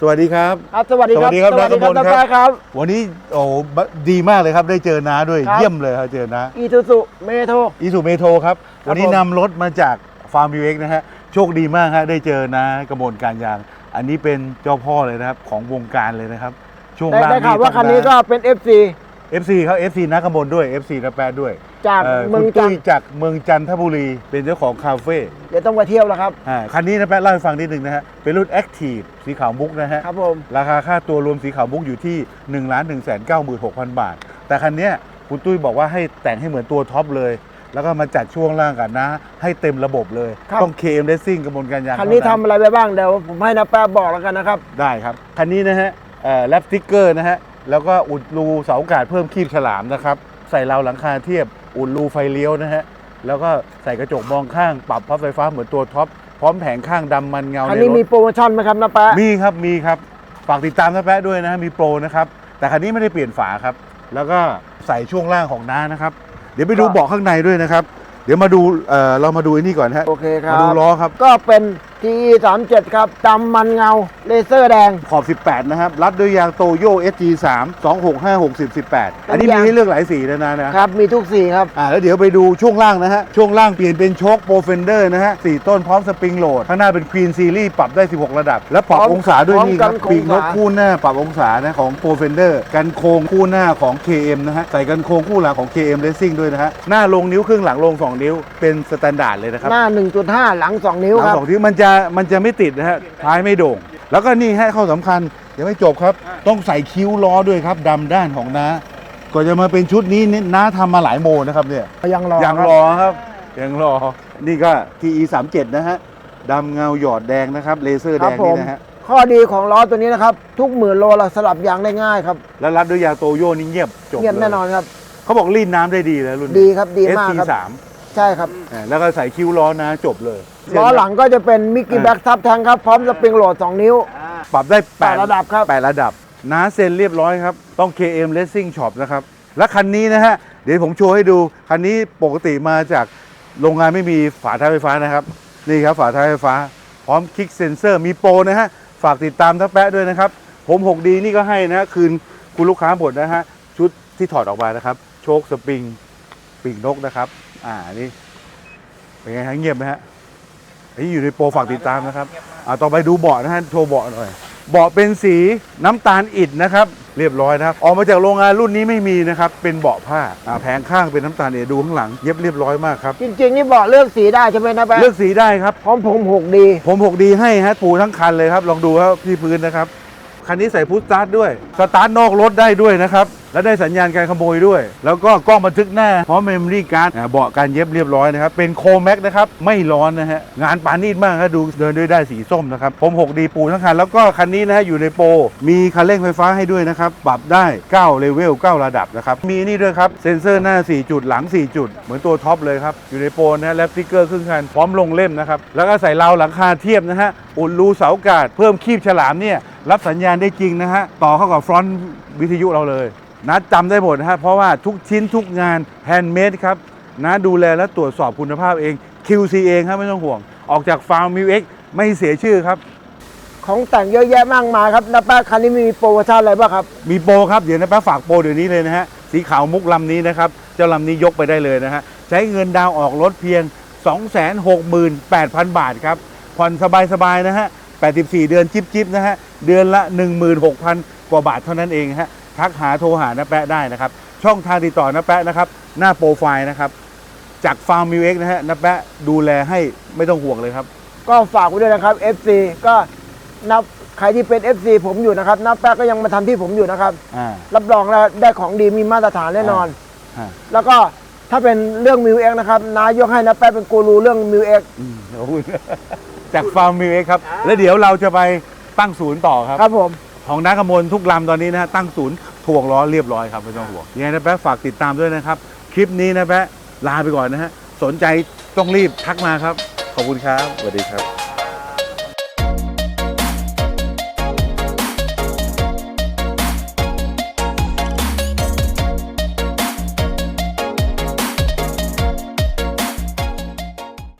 สวัสดีครับ ครับสวัสดีครับสวัสดีครับสวัสดีครับนัน้ากกมลครับแป๊ะครับ วันนี้โอ้บดีมากเลยครับได้เจอน้าด้วยครับ เยี่ยมเลยครับเจอน้าอีทูซุเมโทร อีสุเมโทรครับ วันนี้ผม นำรถมาจากฟาร์มวิวเอ็กนะฮะโชคดีมากฮะได้เจอน้ากระบวนการยาง อันนี้เป็นเจ้าพ่อเลยนะครับของวงการเลยนะครับ ช่วงได้ล่างได้ข่าวว่าคันนี้ก็เป็น FC เอฟซีเขาเอฟซีนักกระบวนด้วย FC นักแปดด้วยจากอ่อเมืองคุณจัตุ้นยทร์จากเมืองจันทบุรีเป็นเจ้าของคาเฟ่เดี๋ยวต้องไปเที่ยวแล้วครับ อ่าคันนี้นะแป๊ะเล่าให้ฟังนิดนึงนะฮะเป็นรุ่น Active สีขาวมุกนะฮะ ครับผม ราคาค่าตัวรวมสีขาวมุกอยู่ที่1นึ่งล้านหนึ่งแสนเก้าหมื่นหกพันบาท แต่คันเนี้ยคุณตุ้ยบอกว่าให้แต่งให้เหมือนตัวท็อปเลย แล้วก็มาจัดช่วงล่างกันนะ ให้เต็มระบบเลยต้อง KM Racing กระบวนการยางคันนี้เท่าทำอะไรไปบ้างเดี๋ยวผมให้น้าแป๊ะบอกแล้วกันนะครับ ได้ครับ คันนี้นะฮะแรปสติ๊กเกอร์นะฮะ แล้วก็อุดรูเสาอากาศเพิ่มคีบฉลามนะครับ ใส่ราวหลังคาเทียบอุดรูไฟเลี้ยวนะฮะแล้วก็ใส่กระจกมองข้างปรับพับไฟฟ้าเหมือนตัวท็อปพร้อมแผงข้างดำมันเงาคันในนี้รมีถโปรโมชั่นไหมครับน้าแป๊ะมีครับมีครับฝากติดตามนะแป๊ะด้วยนะฮะมีโปรนะครับ แต่คันนี้ไม่ได้เปลี่ยนฝาครับ แล้วก็ใส่ช่วงล่างของน้านะครับ เดี๋ยวไปดูเบาะข้างในด้วยนะครับ เดี๋ยวมาดูเอ่อเรามาดูไอ้นี่ก่อนฮะโอเคครัมาบ ดูล้อครับ ก็เป็น TE 37 ครับดำมันเงาเลเซอร์แดง ขอบ 18 นะครับ รัดด้วยยางโตโย SG3 265 60 18 อันนี้เป็นมียางให้เลือกหลายสีแล้วนะนะครับ มีทุกสีครับ อ่า แล้วเดี๋ยวไปดูช่วงล่างนะฮะ ช่วงล่างเปลี่ยนเป็นโชคโปรเฟนเดอร์นะฮะสี่ต้นพร้อมสปริงโหลด ข้างหน้าเป็นควีนซีรีส์ปรับได้ 16 ระดับ และปรับพร้อมองศาด้วยนี่ครับพร้อมกันปีกนกองศาคู่หน้าปรับองศานะของโปรเฟนเดอร์กันโค้งคู่หน้าของ KM นะฮะใส่กันโค้งคู่หลังของ KM Racing ด้วยนะฮะหน้าลงนิ้วครึ่งหลังลง 2 นิ้วเป็นสแตนดาร์ดเลยนะครับหน้า 1.5 หลัง 2 นิ้วหลัคงรับสองนิ้วมันจะมันจะไม่ติดนะฮะท้ายไม่โด่ง แล้วก็นี่ให้ข้อสำคัญยังไม่จบครับ ต้องใส่คิ้วล้อด้วยครับดำด้านของน้าก่อนจะมาเป็นชุดนี้นี่น้าทำมาหลายโมนะครับเนี่ยยังรอยังครับรอครับยังรอนี่ก็ TE 3 7นะฮะดำเงาหยอดแดงนะครับเลเซอร์คแดรับงผนี่มนะฮะข้อดีของล้อตัวนี้นะครับ ทุกหมื่นโลเราสลับยางได้ง่ายครับ แล้วรัดด้วยยางโตโยนี่เงียบจบเงียบลแน่นอนครับเขาบอกรีดน้ำได้ดีแล้วรุ่นดีครับดีมาก ST ครับ3 ใช่ครับแล้วก็ใส่คิ้วล้อนะจบเลยล้อหลังก็จะเป็นมิกกี้อ่าแบ็กซับแทงครับ พร้อมสปริงโหลด 2 นิ้ว ปรับได้แปดระดับครับ แปดระดับน้าเซ็นเรียบร้อยครับ ต้อง KM Racing Shop นะครับ และคันนี้นะฮะ เดี๋ยวผมโชว์ให้ดู คันนี้ปกติมาจากโรงงานไม่มีฝาท้ายไฟฟ้านะครับ นี่ครับฝาท้ายไฟฟ้า พร้อมคลิกเซนเซอร์มีโปรนะฮะ ฝากติดตามทักแปะด้วยนะครับ ผม 6D นี่ก็ให้นะฮะคืนคุณลูกค้าหมดนะฮะชุดที่ถอดออกมานะครับ โชคสปริง ปีกนกนะครับ อ่านี่เป็นไงฮะเงียบไหมฮะอันนี้อยู่ในโปรฝากติดตามนะครับอ่าต่อไปดูเบาะนะฮะโชว์เบาะหน่อยเบาะเป็นสีน้ำตาลอิฐนะครับ เรียบร้อยนะครับ ออกมาจากโรงงานรุ่นนี้ไม่มีนะครับ เป็นเบาะผ้าอ่าแผงข้างเป็นน้ำตาลอิฐดูข้างหลังเย็บเรียบร้อยมากครับ จริง ๆ นี่บอกเลือกสีได้ใช่ไหมนะแป๊ะเลือกสีได้ครับ พร้อมผม6ดี ผม 6D ให้ฮะปูทั้งคันเลยครับ ลองดูครับที่พื้นนะครับ คันนี้ใส่พุทสตาร์ทด้วย สตาร์ทนอกรถได้ด้วยนะครับและได้สัญญาณการขโมยด้วย แล้วก็กล้องบันทึกหน้าพร้อมเมมโมรี่การ์ดเบาะการเย็บเรียบร้อยนะครับ เป็นโคแม็กนะครับ ไม่ร้อนนะฮะ งานปานีตมากครับดูเดินด้วยได้สีส้มนะครับ ผม 6D ปูทั้งคัน แล้วก็คันนี้นะฮะอยู่ในโปร มีคันเร่งไฟฟ้าให้ด้วยนะครับ ปรับได้ 9 เลเวล 9 ระดับนะครับ มีนี่ด้วยครับ เซ็นเซอร์หน้า 4 จุดหลัง 4 จุด เหมือนตัวท็อปเลยครับ อยู่ในโปรนะฮะแลปสติกเกอร์ครึ่งคันพร้อมลงเล่มนะครับแล้วก็ใส่ราวหลังคาเทียบนะฮะอุดรูเสากาศเพิ่มคีบฉลามเนี่ยรับสัญญาณได้จริงนะฮะต่อเข้ากับฟรอนต์วิทยุเราเลย นัดจำได้หมดนะฮะเพราะว่าทุกชิ้นทุกงานแฮนด์เมดครับนะดูแลและตรวจสอบคุณภาพเอง QC เองครับไม่ต้องห่วง ออกจากฟาร์มมิวเอ็กไม่เสียชื่อครับ ของแต่งเยอะแยะมากมายครับนะแป๊ะคันนี้มีโปรโมชั่นอะไรบ้างครับ มีโปรครับ เดี๋ยวนะแป๊บฝากโปรเดี๋ยวนี้เลยนะฮะ สีขาวมุกลำนี้นะครับ เจ้าลำนี้ยกไปได้เลยนะฮะ ใช้เงินดาวน์ออกรถเพียง 268,000 บาทครับ ผ่อนสบายๆนะฮะ 84 เดือนจิบๆนะฮะ เดือนละ 16,000 กว่าบาทเท่านั้นเองฮะ ทักหาโทรหาน้าแปะได้นะครับ ช่องทางติดต่อน้าแปะนะครับ หน้าโปรไฟล์นะครับ จากฟาร์มมิวเอ็กนะฮะน้าแปะดูแลให้ไม่ต้องห่วงเลยครับ ก็ฝากไว้ด้วยนะครับ FC ก็นับใครที่เป็น FC ผมอยู่นะครับนับแป๊ะก็ยังมาทำที่ผมอยู่นะครับ อ่า รับรองแล้วได้ของดีมีมาตรฐานแน่นอน อ่า แล้วก็ถ้าเป็นเรื่องมิวเอ็กนะครับนายกให้นะแป๊ะเป็นกูรูเรื่องมิวเอ็กอืมขอบคุณจากฟาร์มมิวเอ็กครับ แล้วเดี๋ยวเราจะไปตั้งศูนย์ต่อครับ ครับผม ของนักขมลทุกลำตอนนี้นะฮะตั้งศูนย์ พวงล้อเรียบร้อยครับไม่ต้องห่วงยังไงนะแป๊ะฝากติดตามด้วยนะครับ คลิปนี้นะแป๊ะลาไปก่อนนะฮะสนใจต้องรีบทักมาครับ ขอบคุณครับสวัสดีครับ